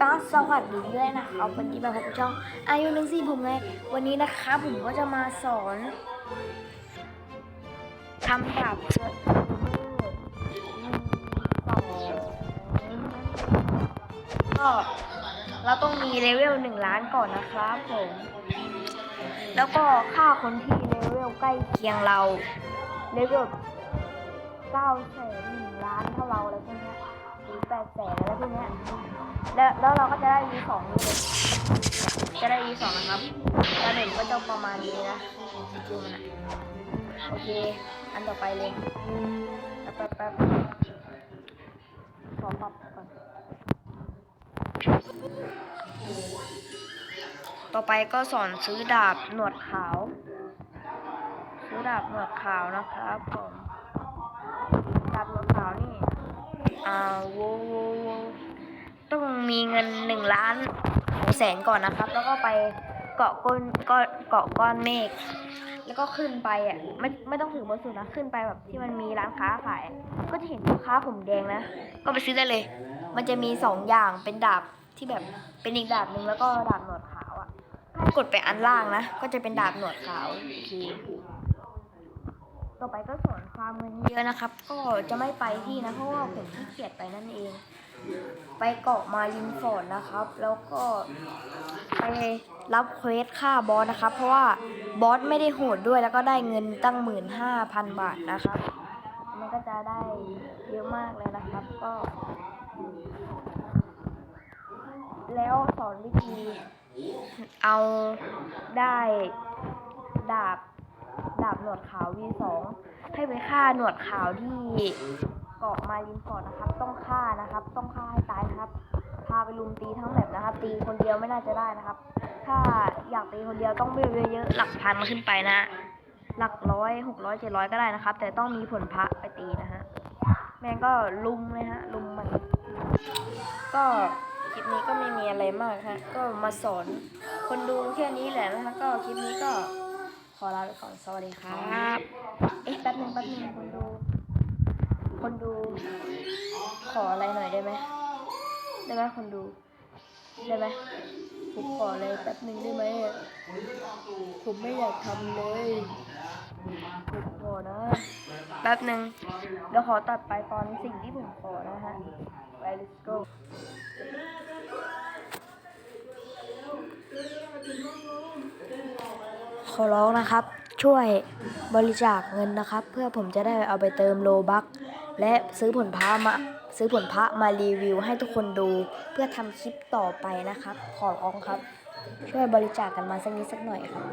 ก็สวัสดีด้วยนะครับวันนี้มาพบช่องอายุหนึ่งสี่ผมไงวันนี้นะครับผมก็จะมาสอนทำดาบเกิดก็เราต้องมีเลเวลหนึ่งล้านก่อนนะครับผม แล้วก็ฆ่าคนที่เลเวลใกล้เคียงเราเลเวลเก้าแสนหนึ่งล้านเท่าเราอะไรพวกนี้ ดแสนอะไรพวกเนี้ยแล้วแล้วเราก็จะได้ V สองเลยจะได้ V สองนะครับตอนหนึ่งก็จะประมาณนี้นะจริงๆนะโอเค อันต่อไปเลยแป๊บแป๊บแป๊บขอปรับก่อนต่อไปก็สอนซื้อดาบหนวดขาว ซื้อดาบหนวดขาวนะครับผมดาบหนวดขาวนี่ อ่าโวโวโวต้องมีเงินหนึ่งล้านแสนก่อนนะครับ แล้วก็ไปเกาะก้นก็เกาะก้อนเมฆแล้วก็ขึ้นไปอะไม่ไม่ต้องถึงบนสุดนะขึ้นไปแบบที่มันมีร้านค้าขาย ก็จะเห็นพ่อค้าผมแดงนะ ก็ไปซื้อได้เลย มันจะมีสองอย่างเป็นดาบที่แบบเป็นอีกดาบหนึ่งแล้วก็ดาบหนวดขาวอะกดไปอันล่างนะ ก็จะเป็นดาบหนวดขาวโอเค ต่อไปก็สอนความเงินเยอะนะครับ ก็จะไม่ไปที่นะเพราะว่าผมขี้เกียจไปนั่นเอง ไปเกาะมารินฟอร์ดนะครับ แล้วก็ไปรับเควสฆ่าบอสนะครับ เพราะว่าบอสไม่ได้โหดด้วยแล้วก็ได้เงินตั้งหมื่นห้าพันบาทนะครับ มันก็จะได้เยอะมากเลยนะครับก็ แล้วสอนวิธีเอาได้ดาบ ดาบหนวดขาว V2 ให้ไปฆ่าหนวดขาวที่เกาะมารินฟอร์ดนะครับ ต้องฆ่านะครับ ต้องฆ่าให้ตายนะครับ พาไปลุมตีทั้งแบบนะครับ ตีคนเดียวไม่น่าจะได้นะครับ ถ้าอยากตีคนเดียวต้องเบลเยอะๆหลักพันขึ้นไปนะ หลักร้อยหกร้อยเจ็ดร้อยก็ได้นะครับ แต่ต้องมีผลพระไปตีนะฮะแม่งก็ลุมเลยฮะลุมมัน ก็คลิปนี้ก็ไม่มีอะไรมากฮะ ก็มาสอนคนดูแค่นี้แหละนะคะก็คลิปนี้ก็ ขอลาไปก่อนสวัสดีครับ เอ๊ะแป๊บหนึงแป๊บหนึงคนดู คนดู ขออะไรหน่อยได้ไหมได้ไหมคนดู ได้ไหมผมขออะไรแป๊บหนึ่งได้ไหมอะผมไม่อยากทำเลยผมขอนะแป๊บหนึ่งเดี๋ยวขอตัดไปตอนสิ่งที่ผมขอนะฮะไป let's go ขอร้องนะครับ ช่วยบริจาคเงินนะครับ เพื่อผมจะได้เอาไปเติมโลบักและซื้อผลพระมาซื้อผลพระมารีวิวให้ทุกคนดู เพื่อทำคลิปต่อไปนะครับ ขอร้องครับ ช่วยบริจาคกันมาสักนิดสักหน่อยครับ